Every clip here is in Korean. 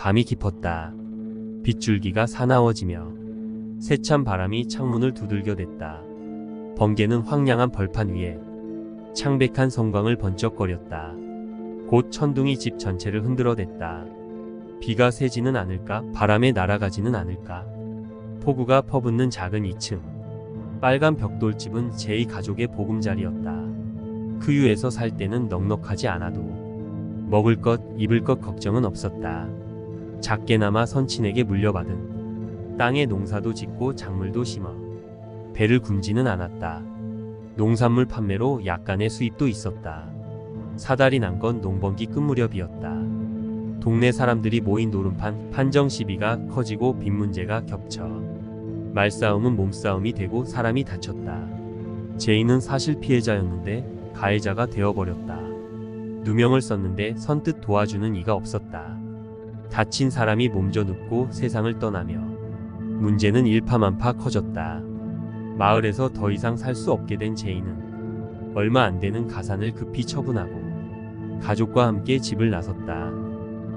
밤이 깊었다. 빗줄기가 사나워지며 세찬 바람이 창문을 두들겨댔다. 번개는 황량한 벌판 위에 창백한 성광을 번쩍거렸다. 곧 천둥이 집 전체를 흔들어댔다. 비가 새지는 않을까? 바람에 날아가지는 않을까? 폭우가 퍼붓는 작은 2층. 빨간 벽돌집은 제이 가족의 보금자리였다. 그 유에서 살 때는 넉넉하지 않아도 먹을 것, 입을 것 걱정은 없었다. 작게나마 선친에게 물려받은 땅에 농사도 짓고 작물도 심어 배를 굶지는 않았다. 농산물 판매로 약간의 수입도 있었다. 사달이 난건 농번기 끝 무렵이었다. 동네 사람들이 모인 노름판 판정 시비가 커지고 빚 문제가 겹쳐 말싸움은 몸싸움이 되고 사람이 다쳤다. 제이는 사실 피해자였는데 가해자가 되어버렸다. 누명을 썼는데 선뜻 도와주는 이가 없었다. 다친 사람이 몸져 눕고 세상을 떠나며 문제는 일파만파 커졌다. 마을에서 더 이상 살 수 없게 된 제이는 얼마 안 되는 가산을 급히 처분하고 가족과 함께 집을 나섰다.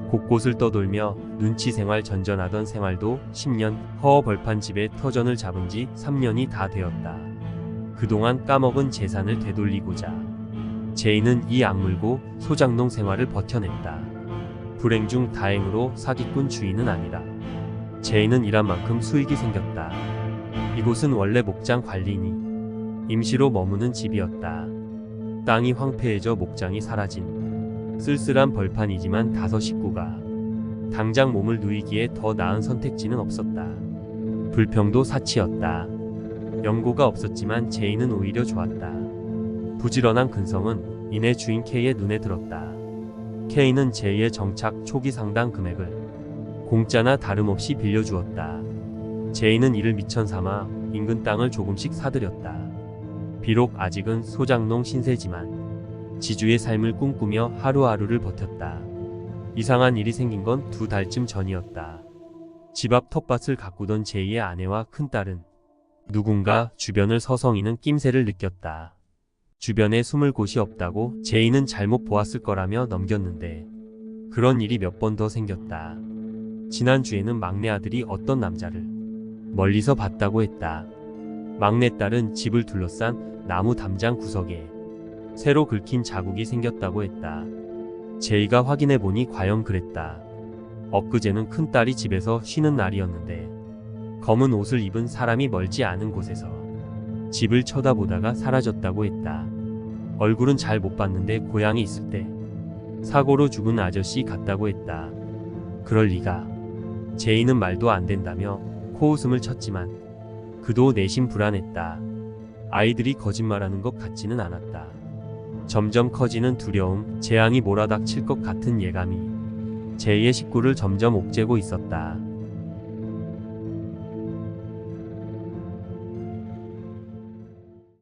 곳곳을 떠돌며 눈치 생활 전전하던 생활도 10년 허허 벌판 집에 터전을 잡은 지 3년이 다 되었다. 그동안 까먹은 재산을 되돌리고자 제이는 이 악물고 소장농 생활을 버텨냈다. 불행 중 다행으로 사기꾼 주인은 아니라 제이는 일한 만큼 수익이 생겼다. 이곳은 원래 목장 관리인이 임시로 머무는 집이었다. 땅이 황폐해져 목장이 사라진 쓸쓸한 벌판이지만 다섯 식구가 당장 몸을 누이기에 더 나은 선택지는 없었다. 불평도 사치였다. 연고가 없었지만 제이는 오히려 좋았다. 부지런한 근성은 이내 주인 K의 눈에 들었다. K는 제이의 정착 초기 상당 금액을 공짜나 다름없이 빌려주었다. 제이는 이를 미천 삼아 인근 땅을 조금씩 사들였다. 비록 아직은 소장농 신세지만 지주의 삶을 꿈꾸며 하루하루를 버텼다. 이상한 일이 생긴 건 두 달쯤 전이었다. 집 앞 텃밭을 가꾸던 제이의 아내와 큰딸은 누군가 주변을 서성이는 낌새를 느꼈다. 주변에 숨을 곳이 없다고 제이는 잘못 보았을 거라며 넘겼는데 그런 일이 몇 번 더 생겼다. 지난주에는 막내 아들이 어떤 남자를 멀리서 봤다고 했다. 막내딸은 집을 둘러싼 나무 담장 구석에 새로 긁힌 자국이 생겼다고 했다. 제이가 확인해 보니 과연 그랬다. 엊그제는 큰딸이 집에서 쉬는 날이었는데 검은 옷을 입은 사람이 멀지 않은 곳에서 집을 쳐다보다가 사라졌다고 했다. 얼굴은 잘 못 봤는데 고향에 있을 때 사고로 죽은 아저씨 같다고 했다. 그럴 리가. 제이는 말도 안 된다며 코웃음을 쳤지만 그도 내심 불안했다. 아이들이 거짓말하는 것 같지는 않았다. 점점 커지는 두려움, 재앙이 몰아닥칠 것 같은 예감이 제이의 식구를 점점 옥죄고 있었다.